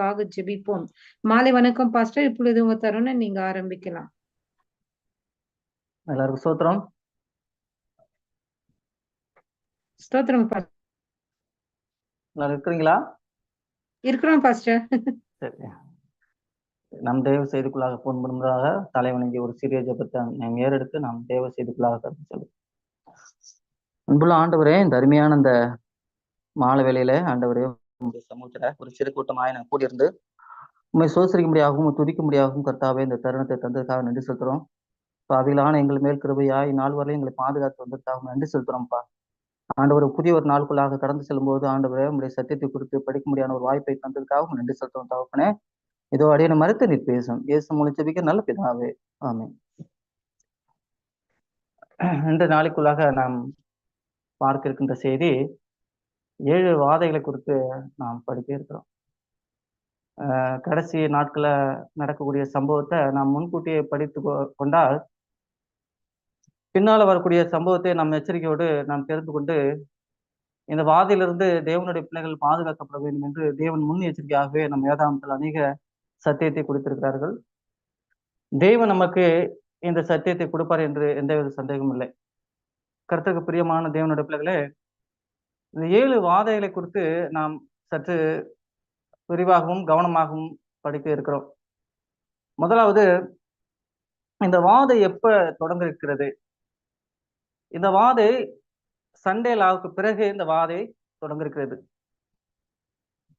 காக ஜெபிப்போம். மாலை வணக்கம் பாஸ்டர் இப்பொழுது உங்க தருணம் நீங்க ஆரம்பிக்கலாம். எல்லாருக்கும் ஸ்தோத்திரம். பாஸ்டர் எல்லாரும் இருக்கிறீங்களா? இருக்கிறோம் பாஸ்டர் சரி. நம் தேவ செய்திக்குள்ளாக போன் பண்ணுவதாக தலைவணங்கி ஒரு சிறிய ஜெபத்தை நாம் ஏறெடுத்து நாம் தேவ செய்திக்குள்ளாக கருத்து சொல்லு அன்புள்ள ஆண்டவரே இந்த அருமையான இந்த மாலை வேளையில ஆண்டவரே உங்களுடைய சமூகத்துல ஒரு சிறு கூட்டமாக நான் கூடியிருந்து உண்மை சோசரிக்க முடியாகவும் துதிக்க முடியாகவும் கர்த்தாவே இந்த தருணத்தை தந்ததுக்காக நன்றி செலுத்துறோம். பாவிகளான எங்கள் மேல் கிருபையாய் நாள் வரையும் எங்களை பாதுகாத்து வந்ததுக்காக நன்றி செலுத்துறோம்ப்பா. ஆண்டவர் புதிய ஒரு நாளுக்குள்ளாக கடந்து செல்லும்போது ஆண்டவரே உங்களுடைய சத்தியத்தை குறித்து படிக்க முடியாத ஒரு வாய்ப்பை தந்ததுக்காக நன்றி செலுத்துறோம் தகப்பனே. இதோ அடியனை மறுத்து நீர் பேசும். இயேசு மூலம் ஜெபிக்க நல்ல பிதாவே. ஆமே இந்த நாளைக்குள்ளாக நாம் பார்க்க இருக்கின்ற செய்தி ஏழு வாதைகளை குறித்து நாம் படிக்க இருக்கிறோம். ஆஹ் கடைசி நாட்களில் நடக்கக்கூடிய சம்பவத்தை நாம் முன்கூட்டியே படித்து கொண்டால் பின்னால் வரக்கூடிய சம்பவத்தை நாம் எச்சரிக்கையோடு நாம் தெரிந்து கொண்டு இந்த வாதையிலிருந்து தேவனுடைய பிள்ளைகள் பாதுகாக்கப்பட வேண்டும் என்று தேவன் முன் எச்சரிக்கையாகவே நம் வேதாந்தத்தில் அநேக சத்தியத்தை கொடுத்திருக்கிறார்கள். தேவன் நமக்கு இந்த சத்தியத்தை கொடுப்பார் என்று எந்தவித சந்தேகமும் இல்லை. கருத்துக்கு பிரியமான தேவனுடைய பிள்ளைகளே இந்த ஏழு வாதைகளை குறித்து நாம் சற்று விரிவாகவும் கவனமாகவும் படிக்க இருக்கிறோம். முதலாவது இந்த வாதை எப்ப தொடங்கிருக்கிறது இந்த வாதை சண்டே லாவுக்கு பிறகு இந்த வாதை தொடங்கிருக்கிறது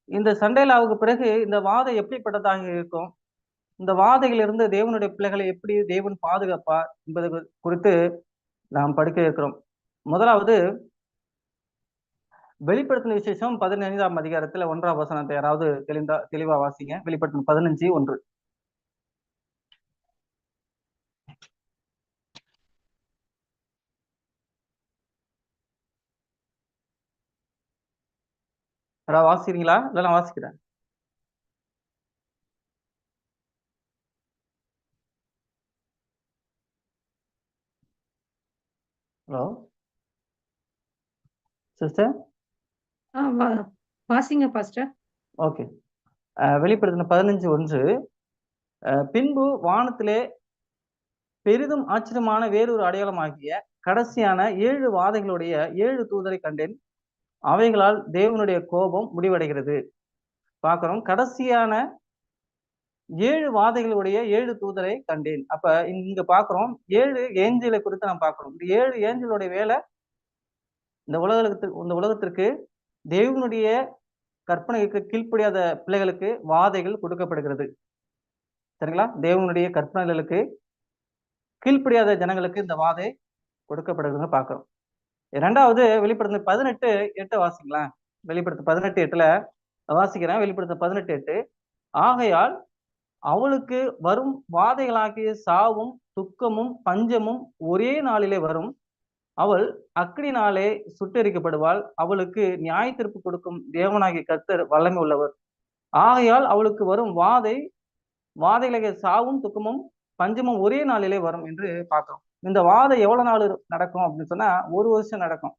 இந்த சண்டே லாவுக்கு பிறகு இந்த வாதை எப்படிப்பட்டதாக இருக்கும்? இந்த வாதையிலிருந்து தேவனுடைய பிள்ளைகளை எப்படி தேவன் பாதுகாப்பார் என்பது குறித்து நாம் படிக்க இருக்கிறோம். முதலாவது வெளிப்படுத்தின விசேஷம் பதினைந்தாம் அதிகாரத்துல ஒன்றாம் வசனத்தை யாராவது தெளிந்தா தெளிவா வாசிங்க. வெளிப்படுத்தின பதினஞ்சு ஒன்று. யாராவது வாசிக்கிறீங்களா? இல்லை நான் வாசிக்கிறேன். ஹலோ? சிஸ்டர்? வாசிங்க பாஸ்டர் ஓகே வெளிப்படுத்தின பதினஞ்சு ஒன்று. பின்பு வானத்திலே பெரிதும் ஆச்சரியமான வேறொரு அடையாளமாகிய கடைசியான ஏழு வாதைகளுடைய ஏழு தூதரை கண்டேன். அவைகளால் தேவனுடைய கோபம் முடிவடைகிறது. பார்க்குறோம். கடைசியான ஏழு வாதைகளுடைய ஏழு தூதரை கண்டேன். அப்ப இங்க பாக்குறோம் ஏழு ஏஞ்சலை குறித்து நாம் பார்க்கிறோம். இந்த ஏழு ஏஞ்சலுடைய வேலை இந்த உலகத்துக்கு இந்த உலகத்திற்கு தேவனுடைய கற்பனைக்கு கீழ்ப்படியாத பிள்ளைகளுக்கு வாதைகள் கொடுக்கப்படுகிறது. சரிங்களா? தேவனுடைய கற்பனைகளுக்கு கீழ்ப்படியாத ஜனங்களுக்கு இந்த வாதை கொடுக்கப்படுகிறதுன்னு பார்க்குறோம். இரண்டாவது வெளிப்படுத்த பதினெட்டு எட்டு வாசிக்கலாம். வெளிப்படுத்த பதினெட்டு எட்டுல வாசிக்கிறேன். வெளிப்படுத்த பதினெட்டு எட்டு. ஆகையால் அவளுக்கு வரும் வாதைகளாகிய சாவும் துக்கமும் பஞ்சமும் ஒரே நாளிலே வரும். அவள் அக்னினாலே சுட்டெரிக்கப்படுவாள். அவளுக்கு நியாய தீர்ப்பு கொடுக்கும் தேவனாகிய கர்த்தர் வல்லமை உள்ளவர் ஆகையால் அவளுக்கு வரும் வாதை வாதைகளாகிய சாவும் துக்கமும் பஞ்சமும் ஒரே நாளிலே வரும் என்று பார்க்கிறோம் இந்த வாதை எவ்வளவு நாள் நடக்கும் அப்படின்னு சொன்னா ஒரு வருஷம் நடக்கும்.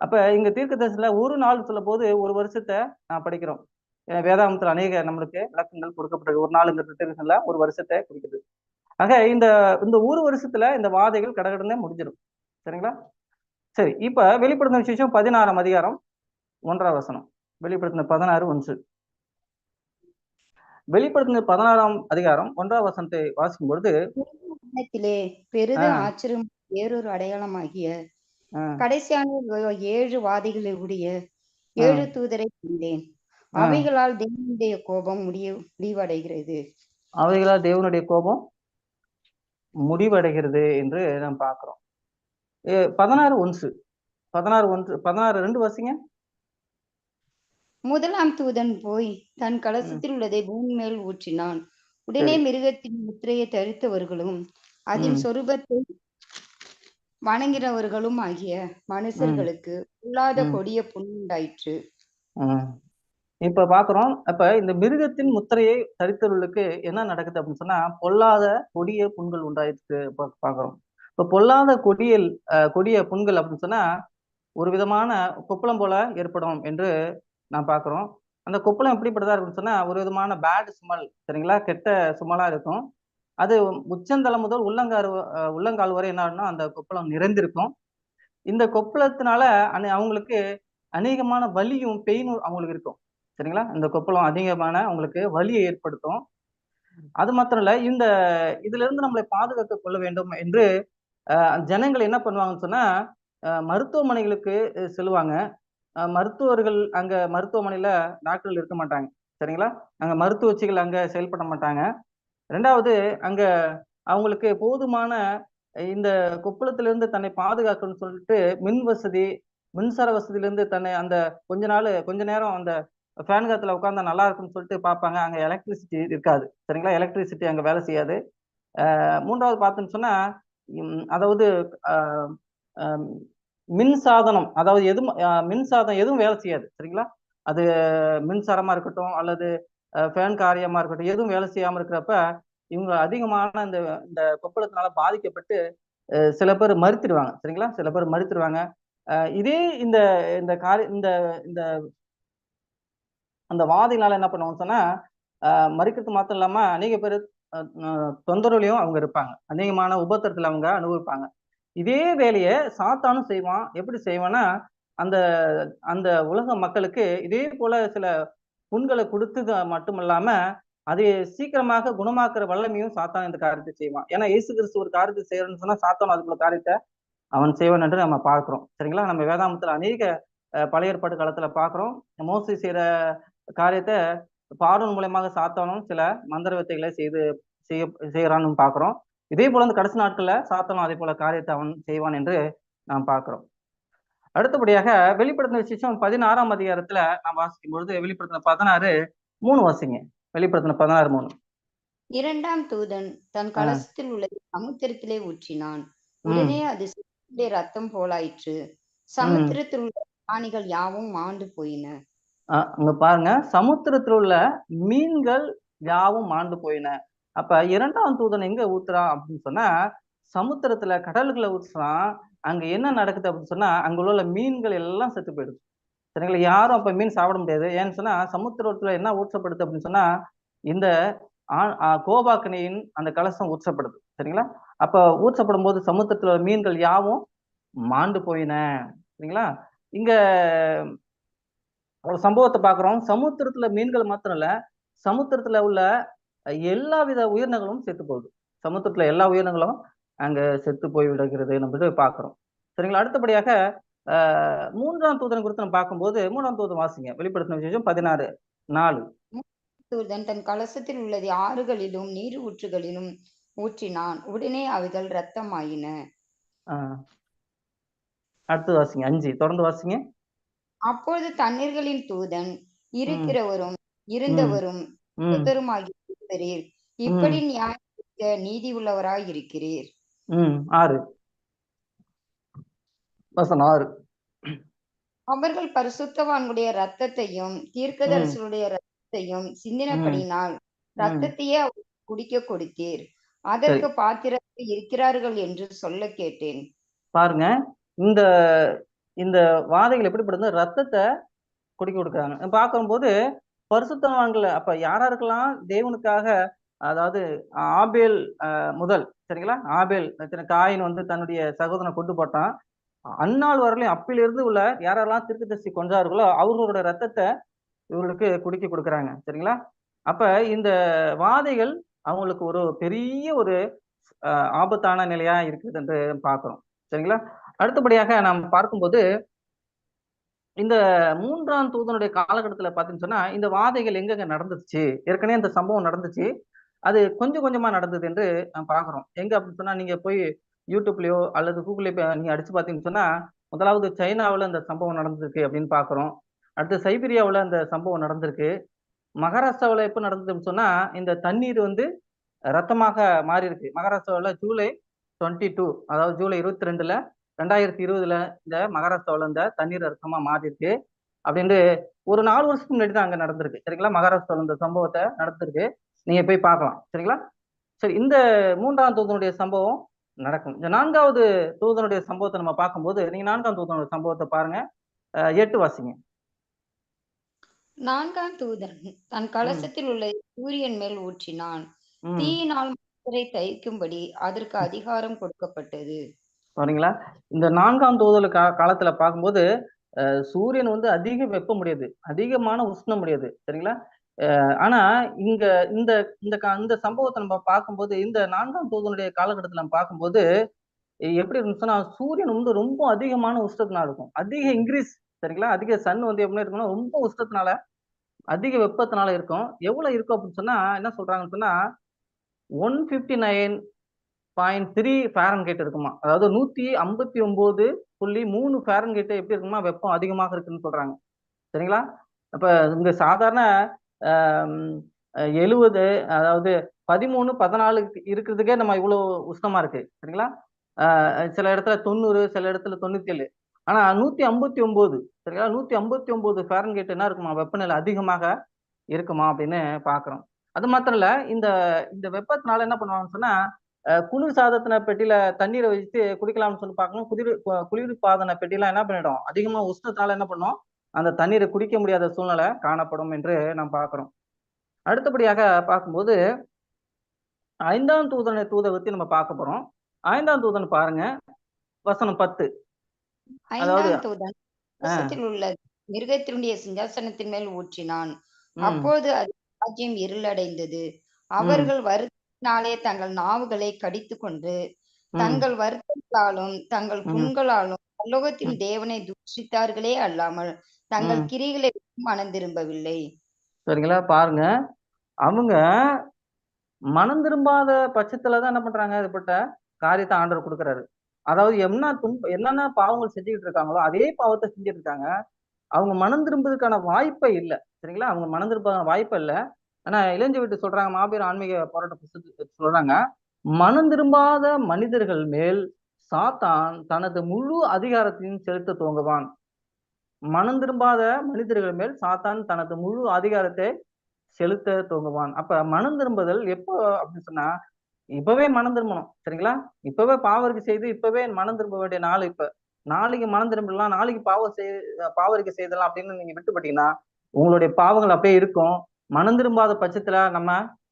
அப்ப இங்க தீர்க்கதரிசனத்துல ஒரு நாள் சொல்ல போது ஒரு வருஷத்தை நான் படிக்கிறோம். வேதாமத்துல வேதாந்தத்துல அநேக நம்மளுக்கு விளக்கங்கள் கொடுக்கப்பட்டிருக்கு. ஒரு நாளுங்கிற தீர்க்கதரிசனத்துல ஒரு வருஷத்தை குறிக்குது ஆக இந்த இந்த ஒரு வருஷத்துல இந்த வாதைகள் கடகடனே முடிஞ்சிடும். சரிங்களா? சரி இப்ப வெளிப்படுத்தின விசேஷம் பதினாறாம் அதிகாரம் ஒன்றாம் வசனம். வெளிப்படுத்தின பதினாறு ஒன்று. வெளிப்படுத்தின பதினாறாம் அதிகாரம் ஒன்றாம் வசனத்தை வாசிக்கும் பொழுது பெரிது. ஆச்சரியம் வேறொரு அடையாளமாகிய கடைசியான ஏழு வாதிகளை உடைய ஏழு தூதரை கண்டேன். அவைகளால் தேவனுடைய கோபம் முடிய முடிவடைகிறது. அவைகளால் தேவனுடைய கோபம் முடிவடைகிறது என்று நாம் பார்க்கிறோம். பதினாறு ஒன்று. பதினாறு ஒன்று பதினாறு ரெண்டு வாசிங்க. முதலாம் தூதன் போய் தன் கலசத்தில் உள்ளதை பூமி மேல் ஊற்றினான். உடனே மிருகத்தின் முத்திரையை தரித்தவர்களும் அதன். சொரூபத்தை வணங்கினவர்களும் ஆகிய மனுஷர்களுக்கு பொல்லாத ம். கொடிய புண்ணுண்டாயிற்று. இப்ப பாக்குறோம் அப்ப இந்த மிருகத்தின் முத்திரையை தரித்தவர்களுக்கு என்ன நடக்குது அப்படின்னு சொன்னா பொல்லாத கொடிய புண்கள் உண்டாயிருக்கு பாக்குறோம். இப்போ பொல்லாத கொடியல் கொடிய புண்கள் அப்படின்னு சொன்னா ஒரு விதமான கொப்பளம் போல ஏற்படும் என்று நான் பார்க்குறோம். அந்த கொப்பளம் எப்படிப்பட்டதா இருக்குன்னு சொன்னா ஒரு விதமான பேட் சுமல் சரிங்களா? கெட்ட சுமலா இருக்கும். அது உச்சந்தலை முதல் உள்ளங்கால் உள்ளங்கால் வரை என்ன ஆகும்னா அந்த கொப்பளம் நிறைந்திருக்கும். இந்த கொப்பளத்தினால அனே அவங்களுக்கு அநேகமான வலியும் பெயினும் அவங்களுக்கு இருக்கும். சரிங்களா? இந்த கொப்பளம் அதிகமான அவங்களுக்கு வலியை ஏற்படுத்தும். அது மாத்திரம் இல்ல இந்த இதுல இருந்து நம்மளை பாதுகாத்துக் கொள்ள வேண்டும் என்று ஜனங்கள் என்ன பண்ணுவாங்கன்னு சொன்னா மருத்துவமனைகளுக்கு செல்லுவாங்க. மருத்துவர்கள் அங்க மருத்துவமனையில டாக்டர்கள் இருக்க மாட்டாங்க. சரிங்களா? அங்க மருத்துவச்சிகள் அங்க செயல்பட மாட்டாங்க. ரெண்டாவது அங்க அவங்களுக்கு போதுமான இந்த கொப்பளத்திலிருந்து தன்னை பாதுகாக்கணும்னு சொல்லிட்டு மின் வசதி மின்சார வசதியிலிருந்து தன்னை அந்த கொஞ்ச நாள் கொஞ்ச நேரம் அந்த ஃபேன் காத்துல உட்காந்தா நல்லா இருக்கும்னு சொல்லிட்டு பார்ப்பாங்க அங்கே எலக்ட்ரிசிட்டி இருக்காது. சரிங்களா? எலக்ட்ரிசிட்டி அங்கே வேலை செய்யாது. மூன்றாவது பார்த்தோன்னு சொன்னா அதாவது அஹ், மின் சாதனம் அதாவது எதுவும் அஹ், மின் சாதனம் எதுவும் வேலை செய்யாது சரிங்களா? அது மின்சாரமா இருக்கட்டும் அல்லது ஃபேன் காரியமா இருக்கட்டும் எதுவும் வேலை செய்யாம இருக்கிறப்ப இவங்க அதிகமான இந்த இந்த கொப்பளத்தினால பாதிக்கப்பட்டு சில பேர் மறுத்துடுவாங்க சரிங்களா? சில பேர் மறுத்துடுவாங்க. அஹ், இதே இந்த இந்த காரி இந்த இந்த அந்த வாதினால என்ன பண்ணுவோம்னு சொன்னா மறுக்கிறது மாத்திரம் இல்லாம அநேக பேர் தொந்தரவுலையும் அவங்க இருப்பாங்க. அநேகமான உபத்திரத்தில் அவங்க அனுபவிப்பாங்க. இதே வேலையை சாத்தானும் செய்வான். எப்படி செய்வான்னா அந்த அந்த உலக மக்களுக்கு இதே போல சில புண்களை கொடுத்து மட்டும் இல்லாம அதை சீக்கிரமாக குணமாக்குற வல்லமையும் சாத்தான் இந்த காரியத்தை செய்வான். ஏன்னா இயேசு கிறிஸ்து ஒரு காரியத்தை செய்யறன்னு சொன்னா சாத்தான் அதுக்குள்ள காரியத்தை அவன் செய்வான் என்று நம்ம பார்க்கிறோம். சரிங்களா? நம்ம வேதாமத்துல அநேக பழைய ஏற்பாடு காலத்துல பாக்குறோம் மோசி செய்யற காரியத்தை பார்வன் மூலயமாக சாத்தானும் சில மந்திர வித்தைகளை செய்து செய்ய செய்யறான்னு பார்க்கிறோம். இதே போல இந்த கடைசி நாட்கள்ல சாத்தானும் அதே போல காரியத்தை அவன் செய்வான் என்று நாம் பார்க்கிறோம். அடுத்தபடியாக வெளிப்படுத்தின விசேஷம் பதினாறாம் அதிகாரத்துல நாம் வாசிக்கும் பொழுது வெளிப்படுத்தின பதினாறு மூணு வாசிங்க. வெளிப்படுத்தின பதினாறு மூணு. இரண்டாம் தூதன் தன். கலசத்தில் உள்ளதை சமுத்திரத்திலே ஊற்றினான். உடனே அது ரத்தம் போலாயிற்று. சமுத்திரத்தில் உள்ள பிராணிகள் யாவும் மாண்டு போயின. அங்க பாருங்க. சமுத்திரத்தில் உள்ள மீன்கள் யாவும் மாண்டு போயின. அப்ப இரண்டாம் தூதன் எங்க ஊத்துறான் அப்படின்னு சொன்னா சமுத்திரத்துல கடலுக்குள்ள ஊத்துறான். அங்க என்ன நடக்குது அப்படின்னு சொன்னா அங்க உள்ள மீன்கள் எல்லாம் செத்து போயிடுது. சரிங்களா? யாரும் அப்ப மீன் சாப்பிட முடியாது. ஏன்னு சொன்னா சமுத்திரத்துல என்ன ஊற்றப்படுது அப்படின்னு சொன்னா இந்த ஆ- கோபாக்கனியின் அந்த கலசம் ஊற்றப்படுது. சரிங்களா? அப்ப ஊற்றப்படும் போது சமுத்திரத்துல உள்ள மீன்கள் யாவும் மாண்டு போயின. சரிங்களா? இங்க ஒரு சம்பவத்தை பார்க்குறோம். சமுத்திரத்துல மீன்கள் மாத்திரம் இல்ல சமுத்திரத்துல உள்ள எல்லா வித உயிரினங்களும் செத்து போகுது. சமுத்திரத்துல எல்லா உயிரினங்களும் அங்க செத்து போய் விடுகிறது நம்ம பார்க்கிறோம். சரிங்களா? அடுத்தபடியாக மூன்றாம் தூதன் குறித்து நம்ம பார்க்கும்போது மூன்றாம் தூதன் வாசிங்க. வெளிப்படுத்தின விசேஷம் பதினாறு நாலு. தூதன் தன் கலசத்தில் உள்ளதை ஆறுகளிலும் நீர் ஊற்றுகளிலும் ஊற்றினான். உடனே அவைகள் இரத்தமாயின ஆஹ் அடுத்தது வாசிங்க. அஞ்சு. தொடர்ந்து வாசிங்க. அப்பொழுது தண்ணீர்களின் தூதன் இருக்கிறவரும் இருந்தவரும் ம். புத்தருமாகி இருக்கிறீர் இப்படி நியாயத்திற்க நீதி உள்ளவராய் இருக்கிறீர் ஆறு. வசனம் ஆறு. அவர்கள் பரிசுத்தவான்களுடைய ரத்தத்தையும் தீர்க்கதரிசிகளுடைய ரத்தத்தையும் சிந்தினபடியினால் ரத்தத்தையே அவர்களுக்கு குடிக்க கொடுத்தீர். அதற்கு பாத்திரத்தில் இருக்கிறார்கள் என்று சொல்ல கேட்டேன். பாருங்க இந்த இந்த வாதைகள் எப்படிப்படுது ரத்தத்தை குடிக்க கொடுக்குறாங்க. பார்க்கும்போது பரிசுத்தவான்கள் அப்ப யாராருக்கெல்லாம் தேவனுக்காக அதாவது ஆபேல் முதல் சரிங்களா? ஆபேல் காயின் வந்து தன்னுடைய சகோதரனை கொண்டு போட்டான். அந்நாள் வரலையும் அப்பிலிருந்து உள்ள யாரெல்லாம் திருக்கு தரிசி கொன்றார்களோ அவர்களோட ரத்தத்தை இவர்களுக்கு குடிக்க கொடுக்குறாங்க சரிங்களா? அப்ப இந்த வாதைகள் அவங்களுக்கு ஒரு பெரிய ஒரு ஆபத்தான நிலையா இருக்குது என்று பார்க்குறோம் சரிங்களா? அடுத்தபடியாக நாம் பார்க்கும்போது இந்த மூன்றாம் தூதனுடைய காலகட்டத்தில் பார்த்தீங்கன்னு சொன்னா இந்த வாதைகள் எங்கெங்க நடந்துச்சு? ஏற்கனவே இந்த சம்பவம் நடந்துச்சு. அது கொஞ்சம் கொஞ்சமா நடந்தது என்று நாம் பார்க்குறோம். எங்க அப்படின்னு சொன்னா நீங்க போய் யூடியூப்லயோ அல்லது கூகுள்லயோ நீங்கள் நீங்க அடிச்சு பார்த்தீங்கன்னு சொன்னா முதலாவது சைனாவில் இந்த சம்பவம் நடந்திருக்கு அப்படின்னு பார்க்குறோம். அடுத்து சைபீரியாவில் இந்த சம்பவம் நடந்திருக்கு. மகாராஷ்டிராவில் எப்போ நடந்ததுன்னு சொன்னால் இந்த தண்ணீர் வந்து ரத்தமாக மாறி இருக்கு ஜூலை டுவெண்ட்டி டூ அதாவது ஜூலை இருபத்தி ரெண்டில் ரெண்டாயிரத்தி இருபதுல இந்த மகாராஷ்டிராவுல இந்த தண்ணீர் ரத்தமா மாறி இருக்கு அப்படின்ட்டு ஒரு நாலு வருஷத்துக்கு முன்னாடி தான் அங்க நடந்திருக்கு. சரிங்களா? மகாராஷ்டிராவில் இந்த சம்பவத்தை நடந்திருக்கு. நீங்க போய் பார்க்கலாம். சரிங்களா? சரி இந்த மூன்றாம் தூதனுடைய சம்பவம் நடக்கும். இந்த நான்காவது தூதனுடைய சம்பவத்தை நம்ம பார்க்கும்போது நீங்க நான்காம் தூதனுடைய சம்பவத்தை பாருங்க. எட்டு வாசிங்க. நான்காம் தூதன் தன் கலசத்தில் உள்ள சூரியன் மேல் ஊற்றினான். தீயினால் மனிதரை தைக்கும்படி அதற்கு அதிகாரம் கொடுக்கப்பட்டது. சரிங்களா இந்த நான்காம் தூதல் கா காலத்துல பார்க்கும்போது சூரியன் வந்து அதிக வெப்பம் முடியாது அதிகமான உஷ்ணம் முடியாது சரிங்களா ஆனா இங்க இந்த இந்த கா- இந்த சம்பவத்தை நம்ம பார்க்கும்போது இந்த நான்காம் தூதனுடைய காலகட்டத்துல நம்ம பார்க்கும்போது எப்படி இருந்துச்சுன்னா சூரியன் வந்து ரொம்ப அதிகமான உஷ்ணத்தினால இருக்கும். அதிக இன்க்ரீஸ் சரிங்களா? அதிக சன் வந்து எப்படி இருக்கும்னா ரொம்ப உஷ்ணத்தினால அதிக வெப்பத்தினால இருக்கும். எவ்வளவு இருக்கும் அப்படின்னு சொன்னா என்ன சொல்றாங்கன்னு சொன்னா one fifty nine point three Fahrenheit இருக்குமா? அதாவது நூத்தி ஐம்பத்தி ஒன்பது புள்ளி மூணு ஃபேரன்ஹீட் எப்படி இருக்குமா? வெப்பம் அதிகமாக இருக்குன்னு சொல்றாங்க. சரிங்களா? அப்ப இங்க சாதாரண எழுவது அதாவது பதிமூணு பதினாலு இருக்கிறதுக்கே நம்ம இவ்வளவு உஷ்ணமா இருக்கு. சரிங்களா? சில இடத்துல தொண்ணூறு சில இடத்துல தொண்ணூத்தி ஏழு ஆனா நூத்தி ஐம்பத்தி ஒன்பது சரிங்களா? நூத்தி ஐம்பத்தி ஒன்பது ஃபேரன்ஹீட் என்ன இருக்குமா? வெப்பநிலை அதிகமாக இருக்குமா? அப்படின்னு பாக்குறோம். அது மாத்திரம் இல்ல இந்த இந்த வெப்பத்தினால என்ன பண்ணுவாங்கன்னு சொன்னா குளிர் சாதன பெட்டியில தண்ணீரை வச்சு குடிக்கலாம்னு சொல்லி பார்க்கணும். குளிர் கு- குளிர்பாதன பெட்டிலாம் என்ன பண்ணிடும்? அதிகமா உஷ்ணத்தால என்ன பண்ணும்? அந்த தண்ணீரை குடிக்க முடியாத சூழ்நிலை காணப்படும் என்று நாம் பார்க்கிறோம். அடுத்தபடியாக பார்க்கும்போது ஐந்தாம் தூதனை தூதை பத்தி நம்ம பார்க்க போறோம். ஐந்தாம் தூதன் பாருங்க. வசனம் பத்து. அதாவது- மிருகத்தினுடைய சிங்காசனத்தின் மேல் ஊற்றினான். அப்போது அது ராஜ்யம் இருளடைந்தது. அவர்கள் வருத்தினாலே தங்கள் நாவுகளை கடித்து கொண்டு தங்கள் வருத்தங்களாலும் தங்கள். புண்களாலும் பரலோகத்தின் தேவனை தூஷித்தார்களே அல்லாமல் தங்கள். கிரிகளை மனம் திரும்பவில்லை சரிங்களா? பாருங்க. அவங்க மனம் திரும்பாத பட்சத்துல தான் என்ன பண்றாங்க? இதுபட்ட காரியத்தை ஆண்டவர் கொடுக்குறாரு. அதாவது என்ன துன்ப என்னென்ன பாவங்கள் செஞ்சுக்கிட்டு இருக்காங்களோ அதே பாவத்தை செஞ்சுட்டு இருக்காங்க. அவங்க மனம் திரும்புறதுக்கான வாய்ப்பே இல்லை. சரிங்களா? அவங்க மனம் திரும்புறதுக்கான வாய்ப்பே இல்லை. ஆனா இளைஞ வீட்டு சொல்றாங்க மாபெரும் ஆன்மீக போராட்ட சொல்றாங்க. மனம் திரும்பாத மனிதர்கள் மேல் சாத்தான் தனது முழு அதிகாரத்தையும் செலுத்த துவங்குவான். மனம் திரும்பாத மனிதர்கள் மேல் சாத்தான் தனது முழு அதிகாரத்தை செலுத்த துவங்குவான். அப்ப மனம் திரும்புதல் எப்போ அப்படின்னு சொன்னா இப்பவே மனம் திரும்பணும் சரிங்களா? இப்பவே பாவருக்கு செய்து இப்பவே மனம் திரும்ப வேண்டிய நாள் இப்ப. நாளைக்கு மனம் திரும்பலாம் நாளைக்கு பாவம் செய் பாவருக்கு செய்தலாம் அப்படின்னு நீங்க விட்டுப்பட்டீங்கன்னா உங்களுடைய பாவங்கள் அப்படியே இருக்கும். மனம் திரும்பாத பட்சத்துல நம்ம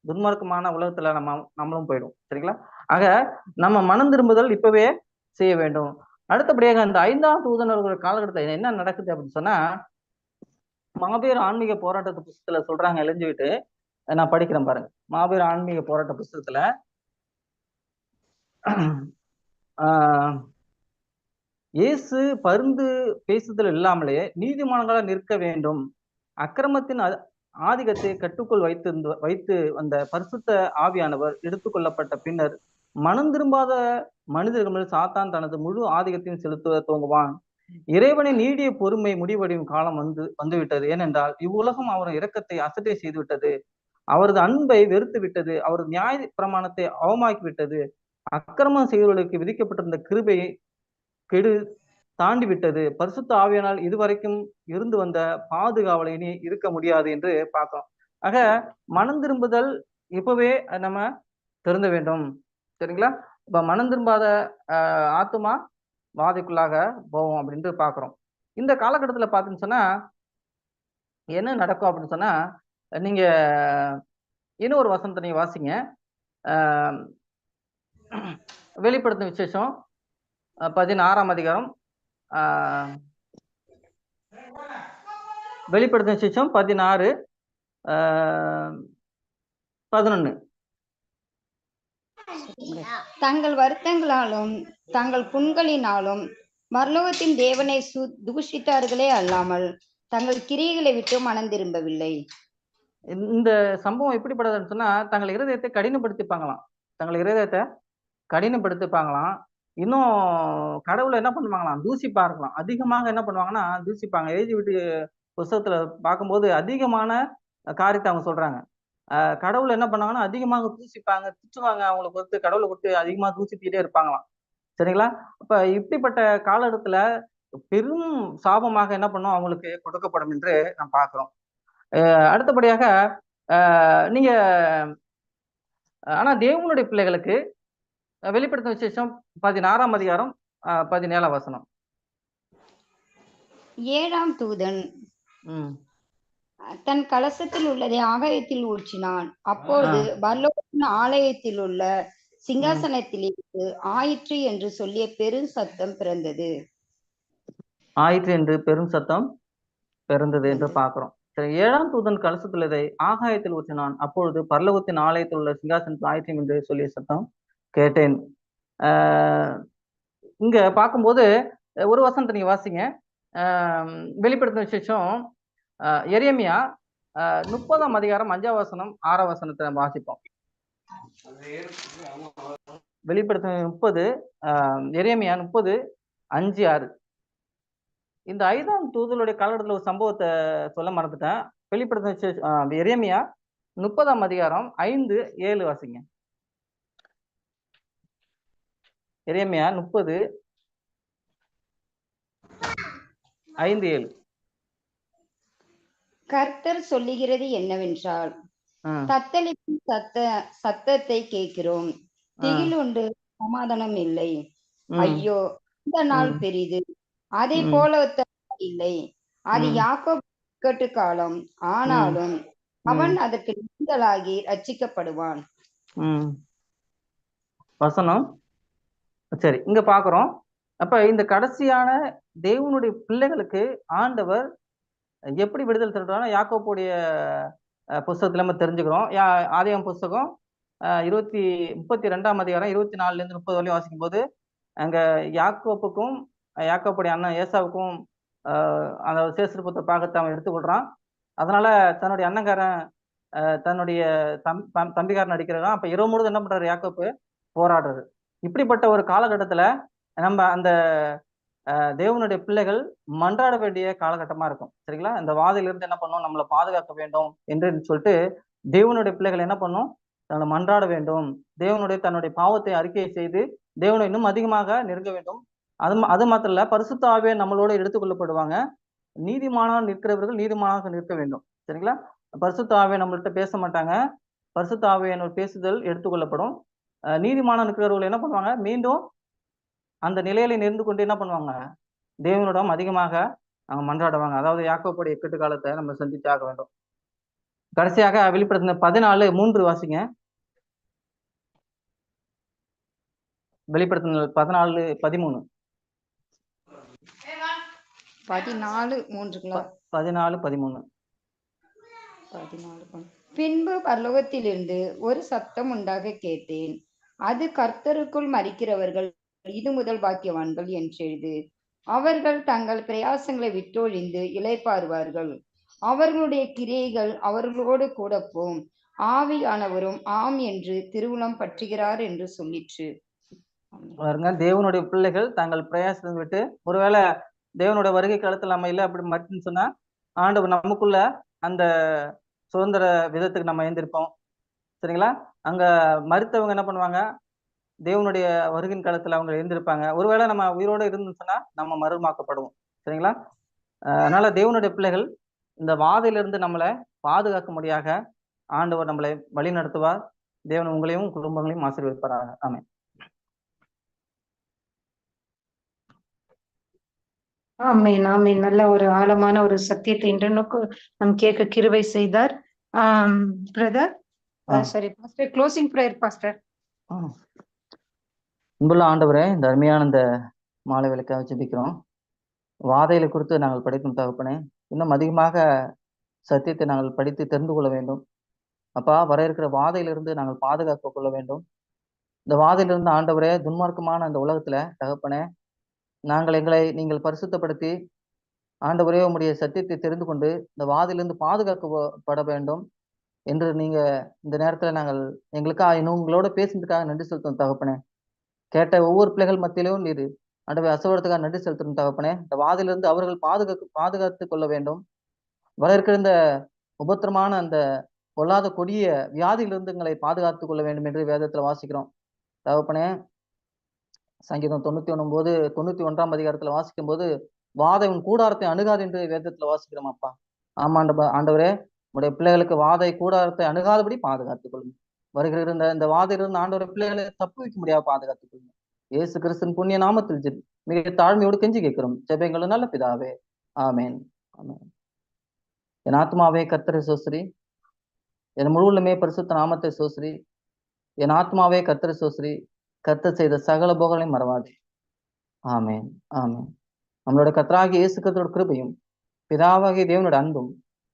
துன்மார்க்கமான உலகத்துல நம்ம நம்மளும் போயிடும் சரிங்களா? ஆக நம்ம மனம் திரும்புதல் இப்பவே செய்ய வேண்டும். அடுத்தபடியாக இந்த ஐந்தாம் தூதனர்கள் காலகட்டத்தில் என்ன நடக்குது அப்படின்னு சொன்னா மாபெரும் ஆன்மீக போராட்டத்து புஸ்தகத்துல சொல்றாங்க இளைஞ்சுக்கிட்டு நான் படிக்கிறேன் பாருங்க. மாபெரும் ஆன்மீக போராட்ட புஸ்தகத்துல ஆஹ் இயேசு பருந்து பேசுதல் இல்லாமலே நீதிமான்களாக நிற்க வேண்டும். அக்கிரமத்தின் ஆதிக்கத்தை கட்டுக்குள் வைத்திருந்து வைத்து வந்த பரிசுத்த ஆவியானவர் எடுத்துக்கொள்ளப்பட்ட பின்னர் மனம் திரும்பாத மனிதர்கள் சாத்தான் தனது முழு ஆதிக்கத்தையும் செலுத்த துவங்குவான். இறைவனின் நீடிய பொறுமை முடிவடையும் காலம் வந்து வந்துவிட்டது. ஏனென்றால் இவ்வுலகம் அவரது இரக்கத்தை அசட்டை செய்துவிட்டது. அவரது அன்பை வெறுத்து விட்டது அவரது நியாய பிரமாணத்தை அவமாக்கி விட்டது அக்கிரமம் செய்வர்களுக்கு விதிக்கப்பட்டிருந்த கிருபையை கெடு தாண்டி விட்டது. பரிசுத்த ஆவியானால் இதுவரைக்கும் இருந்து வந்த பாதுகாவலை இனி இருக்க முடியாது என்று பார்க்கிறோம். ஆக மனம் திரும்புதல் இப்பவே நம்ம திருந்த வேண்டும். சரிங்களா? இப்ப மனம் திரும்பாத ஆத்மா ஆத்துமா வாதைக்குள்ளாக போவோம் அப்படின்ட்டு பாக்குறோம் இந்த காலகட்டத்துல பார்த்தீங்கன்னு சொன்னா என்ன நடக்கும் அப்படின்னு சொன்னா நீங்க இன்னும் ஒரு வசனத்தை நீங்க வாசிங்க. வெளிப்படுத்தும் விசேஷம் பதினாறாம் அதிகாரம் ஆஹ், வெளிப்படுத்தும் விசேஷம் பதினாறு பதினொன்னு. தங்கள் வருத்தங்களாலும் தங்கள் புண்களினாலும் மர்லோகத்தின் தேவனை சு தூஷித்தார்களே அல்லாமல் தங்கள் கிரியைகளை விட்டு மனம் திரும்பவில்லை. இந்த சம்பவம் எப்படிப்பட்டதுன்னு சொன்னா தங்கள் இருதயத்தை கடினப்படுத்திப்பாங்களாம். தங்கள் இருதயத்தை கடினப்படுத்திப்பாங்களாம். இன்னும் கடவுளை என்ன பண்ணுவாங்களாம்? தூசிப்பாங்களாம் அதிகமாக என்ன பண்ணுவாங்கன்னா தூசிப்பாங்க. எழுதி விட்டு புஸ்தகத்துல பார்க்கும்போது அதிகமான காரியத்தை அவங்க சொல்றாங்க. கடவுள் கடவுளை என்ன பண்ணாங்கன்னா அதிகமாக தூசிப்பாங்க திட்டுவாங்க அவங்களை பொறுத்து. கடவுளை கொடுத்து அதிகமாக தூசித்திட்டே இருப்பாங்களாம். சரிங்களா? அப்ப இப்படிப்பட்ட காலகட்டத்துல பெரும் சாபமாக என்ன பண்ணும்? அவங்களுக்கு கொடுக்கப்படும் என்று நாம் பார்க்கிறோம். அடுத்தபடியாக நீங்க ஆனா தேவனுடைய பிள்ளைகளுக்கு வெளிப்படுத்தும் விசேஷம் பதினாறாம் அதிகாரம் பதினேழாம் வசனம். ஏழாம் தூதன் தன் கலசத்தில் உள்ளதை ஆகாயத்தில் ஊற்றினான். அப்பொழுது பரலோகத்தின் ஆலயத்தில் உள்ள சிங்காசனத்திலிருந்து ஆயிற்று என்று சொல்லிய பெரும் சத்தம் பிறந்தது. ஆயிற்று என்று பெரும் சத்தம் பிறந்தது என்று பார்க்கிறோம். சரி ஏழாம் தூதன் கலசத்தில் இதை ஆகாயத்தில் ஊற்றினான். அப்பொழுது பரலோகத்தின் ஆலயத்தில் உள்ள சிங்காசனத்தில் ஆயிற்று என்று சொல்லிய சத்தம் கேட்டேன். இங்க பார்க்கும்போது ஒரு வசனத்தை நீங்க வாசிங்க. வெளிப்படுத்தின விசேஷம் எரியமியா முப்பதாம் அதிகாரம் அஞ்சாம் வசனம் ஆறாம் வசனத்தை நம்ம வாசிப்போம். வெளிப்படுத்தின முப்பது எரியமியா முப்பது அஞ்சு ஆறு. இந்த ஐந்தாம் தூதலுடைய காலகட்டத்தில் ஒரு சம்பவத்தை சொல்ல மறந்துட்டேன். வெளிப்படுத்தின விசேஷ- ஆஹ் முப்பதாம் அதிகாரம் ஐந்து ஏழு வாசிங்க. எரேமியா முப்பது. ஐந்து ஏழு. கர்த்தர் சொல்லுகிறது என்னவென்றால் தத்தளிப்பின் சத்த சத்தத்தை கேட்கிறோம். திகில் உண்டு சமாதானம் இல்லை. ஐயோ இந்த நாள். பெரிது. அதை. போல இல்லை. அது ம். யாக்கோபு இக்கட்டு காலம். ஆனாலும் அவன் அதற்கு நீங்களாகி ரட்சிக்கப்படுவான். ம். வசனம்? சரி இங்க பாக்குறோம். அப்ப இந்த கடைசியான தேவனுடைய பிள்ளைகளுக்கு ஆண்டவர் எப்படி விடுதலை தருவானா யாக்கோப்புடைய புஸ்தகத்துல நம்ம தெரிஞ்சுக்கிறோம். யா ஆதியம் புஸ்தகம் இருபத்தி முப்பத்தி ரெண்டாம் அதிகாரம் இருபத்தி நாலுல இருந்து முப்பது வரையும் வாசிக்கும் போது அங்க யாக்கோப்புக்கும் யாக்கோப்புடைய அண்ணன் ஏசாவுக்கும் அஹ், அந்த சேசிருப்பத்தை பாகத்தை அவன் எடுத்துக்கொள்றான் அதனால தன்னுடைய அண்ணங்காரன் தன்னுடைய தம் தம்பிக்காரன் அடிக்கிறதான் அப்ப இரவு முழுது என்ன பண்றாரு யாக்கோப்பு போராடுறது இப்படிப்பட்ட ஒரு காலகட்டத்துல நம்ம அந்த தேவனுடைய பிள்ளைகள் மன்றாட வேண்டிய காலகட்டமா இருக்கும். சரிங்களா? இந்த வாதையிலிருந்து என்ன பண்ணும்? நம்மளை பாதுகாக்க வேண்டும் என்று சொல்லிட்டு தேவனுடைய பிள்ளைகள் என்ன பண்ணும்? தங்களை மன்றாட வேண்டும். தேவனுடைய தன்னுடைய பாவத்தை அறிக்கை செய்து தேவனை இன்னும் அதிகமாக நெருங்க வேண்டும். அது ம- அது மாத்திரம் இல்ல பரிசுத்தாவே நம்மளோட எடுத்துக்கொள்ளப்படுவாங்க. நீதிமானாக நிற்கிறவர்கள் நீதிமானாக நிற்க வேண்டும். சரிங்களா? பரிசுத்தாவே நம்மள்கிட்ட பேச மாட்டாங்க. பரிசுத்தாவே என்னோட பேசுதல் எடுத்துக்கொள்ளப்படும். அஹ் நீதிமானாக நிற்கிறவர்கள் என்ன பண்ணுவாங்க? மீண்டும் அந்த நிலையில நின்று கொண்டு என்ன பண்ணுவாங்க? தேவனிடம் அதிகமாக அவங்க மன்றாடுவாங்க. அதாவது யாக்கோப்புடைய இக்கட்டு காலத்தை நம்ம சந்தித்தாக வேண்டும். கடைசியாக வெளிப்படுத்தின பதினாலு மூன்று வாசிங்க. வெளிப்படுத்தின பதினாலு பதிமூணு. பதினாலு மூன்றுங்களா? பதினாலு பதிமூணு. பதினாலு பன்- பின்பு பரலோகத்திலிருந்து ஒரு சத்தம் உண்டாக கேட்டேன். அது கர்த்தருக்குள் மறிக்கிறவர்கள் இது முதல் பாக்கியவான்கள் என்றெழுது அவர்கள் தங்கள் பிரயாசங்களை விட்டொழிந்து இளைப்பாறுவார்கள். அவர்களுடைய கிரியைகள் அவர்களோடு கூட போம் ஆவியானவரும் ஆம் என்று திருவுளம் பற்றுகிறார் என்று சொல்லிற்று. பாருங்க தேவனுடைய பிள்ளைகள் தங்கள் பிரயாசத்தை விட்டு ஒருவேளை தேவனுடைய வருகை காலத்துல நம்ம இல்லை அப்படி மட்டுன்னு சொன்னா ஆண்டவர் நமக்குள்ள அந்த சுதந்திர விதத்துக்கு நம்ம எழுந்திருப்போம். சரிங்களா? அங்க மறுத்தவங்க என்ன பண்ணுவாங்க? தேவனுடைய வருகின் காலத்துல அவங்க இருந்திருப்பாங்க ஒருவேளை நம்ம உயிரோட இருந்துச்சுன்னா நம்ம மறுமாக்கப்படுவோம் சரிங்களா? அதனால தேவனுடைய பிள்ளைகள் இந்த வாதையிலிருந்து நம்மளை பாதுகாக்கும்படியாக ஆண்டவர் நம்மளை வழி நடத்துவார். தேவன் உங்களையும் குடும்பங்களையும் ஆசீர்வதிப்பாராக. ஆமே ஆமென் ஆமென். நல்ல ஒரு ஆழமான ஒரு சத்தியத்தை இன்று நோக்கு நம் கேட்க கிருவை செய்தார். ஆஹ் brother. Sorry pastor closing prayer pastor. அன்புள்ள ஆண்டவரே இந்த அருமையான இந்த மாலை விளக்காக ஜெபிக்கிறோம் வாதைகளை குறித்து நாங்கள் படிக்கும் தகப்பனே இன்னும் அதிகமாக சத்தியத்தை நாங்கள் படித்து தெரிந்து கொள்ள வேண்டும். அப்பா வர இருக்கிற வாதையிலிருந்து நாங்கள் பாதுகாக்க கொள்ள வேண்டும். இந்த வாதையிலிருந்து ஆண்டவரே துன்மார்க்கமான அந்த உலகத்துல தகப்பனே நாங்கள் எங்களை நீங்கள் பரிசுத்தப்படுத்தி ஆண்டவரே உம்முடைய சத்தியத்தை தெரிந்து கொண்டு இந்த வாதையிலிருந்து பாதுகாக்கப்பட வேண்டும். என்று நீங்க இந்த நேரத்துல நாங்கள் எங்களுக்காக இன்னும் உங்களோட பேசுனதுக்காக நன்றி செலுத்தும் தகப்பனே. கேட்ட ஒவ்வொரு பிள்ளைகள் மத்தியிலும் நீர் ஆண்டவை அசவரத்துக்காக நன்றி செலுத்தணும் தகப்பனே. இந்த வாதிலிருந்து அவர்கள் பாதுகாக்க பாதுகாத்து கொள்ள வேண்டும். வர இருக்கிற இந்த உபத்திரமான அந்த பொல்லாத கொடிய வியாதியிலிருந்து எங்களை பாதுகாத்துக் கொள்ள வேண்டும் என்று வேதத்துல வாசிக்கிறோம். தகப்பனே சங்கீதம் தொண்ணூத்தி ஒன்பது தொண்ணூத்தி ஒன்றாம் அதிகாரத்துல வாசிக்கும் போது வாதவன் கூடாரத்தை அணுகாது என்று வேதத்துல வாசிக்கிறோம் அப்பா. ஆமாண்ட ஆண்டவரே உடைய பிள்ளைகளுக்கு வாதை கூடாரத்தை அணுகாதபடி பாதுகாத்துக் கொள்ளுங்க வருகிற இந்த இந்த வாதையிலிருந்து ஆண்டவரை பிள்ளைகளை தப்பு வைக்க முடியாது பாதுகாத்துக் கொள்ளுங்க இயேசு கிறிஸ்தன் புண்ணிய நாமத்தில் ஜெபி. மிக தாழ்மையோடு கெஞ்சி கேட்கிறோம். ஜெபங்களும் நல்ல பிதாவே. ஆமேன். ஆமேன். என் ஆத்மாவே கர்த்தரை சோஸ்திரி என் முழுவலுமே பரிசுத்த நாமத்தை சோஸ்திரி என் ஆத்மாவே கர்த்தரை சோஸ்திரி கர்த்தர் செய்த சகல போகங்களையும் மறவாதே. ஆமேன். ஆமேன். நம்மளோட கர்த்தராகிய இயேசு கர்த்தரோட கிருபையும் பிதாவாகிய தேவனோட அன்பும்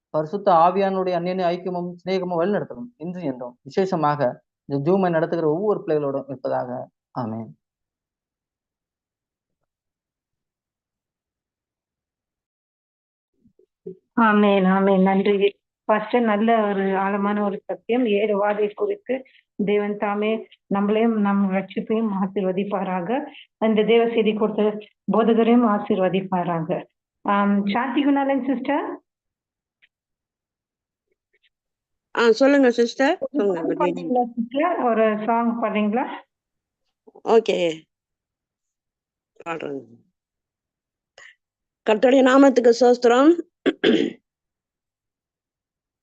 பரிசுத்த ஆவியானுடைய அந்நிய ஐக்கியமும் சிநேகமும் வழிநடத்தணும் இன்று என்றும். விசேஷமாக இந்த ஜூமை நடத்துகிற ஒவ்வொரு பிள்ளைகளோடும் இருப்பதாக. ஆமேன். ஆமேன் ஆமேன். நன்றி. ஃபர்ஸ்ட் நல்ல ஒரு ஆழமான ஒரு சத்தியம் ஏழு வாதை குறித்து தேவன் தாமே நம்மளையும் நம் ரட்சிப்பையும் ஆசிர்வதிப்பாராக. அந்த தேவ செய்தி கொடுத்த போதகரையும் ஆசிர்வதிப்பாராக. ஆஹ் சாந்தி குணாலன் சிஸ்டர் ஆ சொல்லுங்க சிஸ்டர் சொல்லுங்க ஒரு சாங் பாடுறீங்களா ஓகே. பாடுறேன். கர்த்தருடைய நாமத்துக்கு சோஸ்திரம்.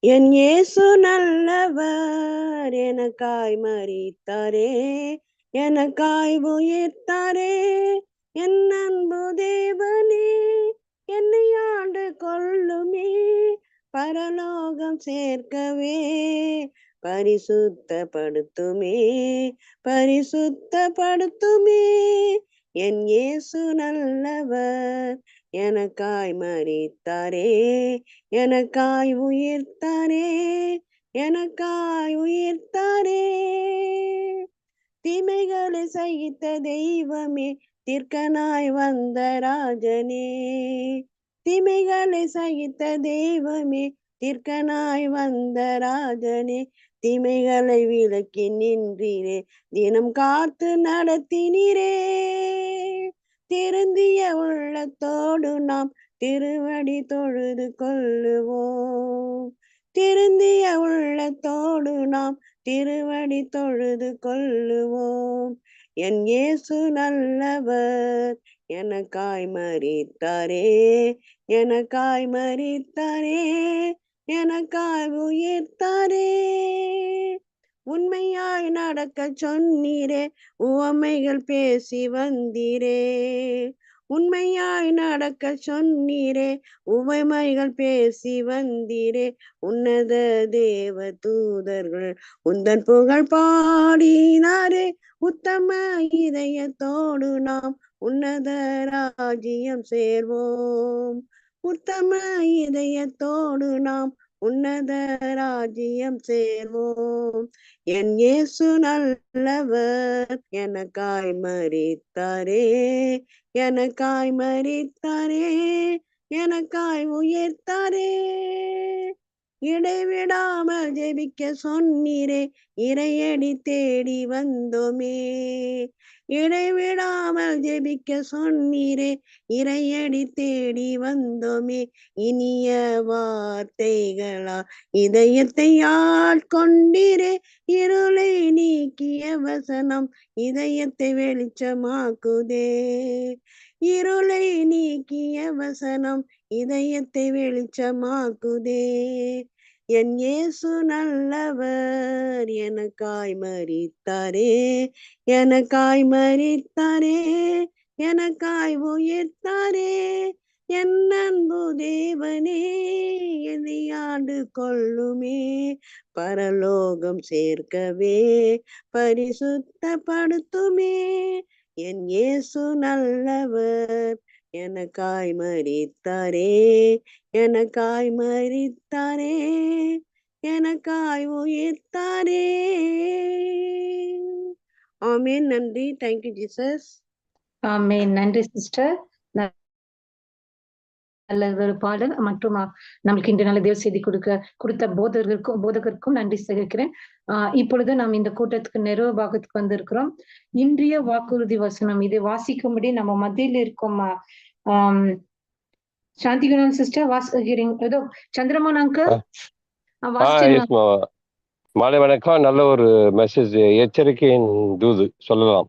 என் இயேசு நல்லவர் எனக்காய் மரித்தாரே எனக்காய் உயிர்த்தாரே. என் அன்பு தேவனே என்னை ஆண்டு கொள்ளுமே பரலோகம் சேர்க்கவே. பரிசுத்தப்படுத்துமே பரிசுத்தப்படுத்துமே. என் இயேசு நல்லவர் எனக்காய் மறித்தாரே எனக்காய் உயிர்த்தாரே எனக்காய் உயிர்த்தாரே. தீமைகளை சகித்த தெய்வமே தீர்க்கனாய் வந்த ராஜனே. தீமைகளை சகித்த தெய்வமே தீர்க்கனாய் வந்த ராஜனே தீமைகளை விளக்கி நின்றீரே தினம் காத்து நடத்தினீரே. திருந்திய உள்ளத்தோடு நாம் திருவடி தொழுது கொள்ளுவோம். திருந்திய உள்ளத்தோடு நாம் திருவடி தொழுது கொள்ளுவோம். என் இயேசு நல்லவர் எனக்காய் மறித்தாரே எனக்காய் மறித்தாரே எனக்காய் உயிர்த்தாரே. உண்மையாய் நடக்க சொன்னீரே உவமைகள் பேசி வந்தீரே. உண்மையாய் நடக்க சொன்னீரே உவமைகள் பேசி வந்தீரே. உன்னத தேவ தூதர்கள் உந்தன் புகழ் பாடினாரே உத்தம இதயத்தோடு நாம் உன்னத ராஜ்யம் சேர்வோம். உத்தம இதயத்தோடு நாம் உன்னத ராஜ்யம் சேர்வோம். என் இயேசு நல்லவர் எனக்காய் மறித்தாரே எனக்காய் மறித்தாரே எனக்காய் உயர்த்தாரே. இடைவிடாமல் ஜெபிக்க சொன்னீரே இறையடி தேடி வந்தோமே. இடைவிடாமல் ஜெபிக்க சொன்னீரே இறையடி தேடி வந்தோமே. இனிய வார்த்தைகளா இதயத்தை ஆட்கொண்டீரே இருளை நீக்கிய வசனம் இதயத்தை வெளிச்சமாக்குதே. இருளை நீக்கிய வசனம் இதயத்தை வெளிச்சமாக்குதே. என் இயேசு நல்லவர் எனக்காய் மறித்தாரே எனக்காய் மறித்தாரே எனக்காய் உயிர்த்தாரே. என் அன்பு தேவனே எதையாண்டு கொள்ளுமே. பரலோகம் சேர்க்கவே பரிசுத்தப்படுத்துமே. என் இயேசு நல்லவர் எனக்காய் மறித்தாரே எனக்காய் மறித்தாரே எனக்காய் உயிர்த்தாரே. ஆமென். நன்றி. தேங்க்யூ ஜீசஸ் ஆமென். நன்றி சிஸ்டர் நல்ல ஒரு பாடல். மற்றும் நம்மளுக்கு இன்று நல்ல தேவ செய்தி கொடுக்க கொடுத்த போதகருக்கும் போதகருக்கும் நன்றி தெரிவிக்கிறேன் ஆஹ் இப்பொழுது நாம் இந்த கூட்டத்துக்கு நிறைவு பாகத்துக்கு வந்திருக்கிறோம். இன்றைய வாக்குறுதி வசனம். இதை வாசிக்கும்படி நம்ம மத்தியில் இருக்கும் ஆஹ், ஆம், சாந்திகுணன் சிஸ்டர் வாசிக்கிறீங்க ஏதோ சந்திரமோகன் அங்கிள் மாலை வணக்கம். நல்ல ஒரு மெசேஜ் எச்சரிக்கையின் தூது. சொல்லலாம்.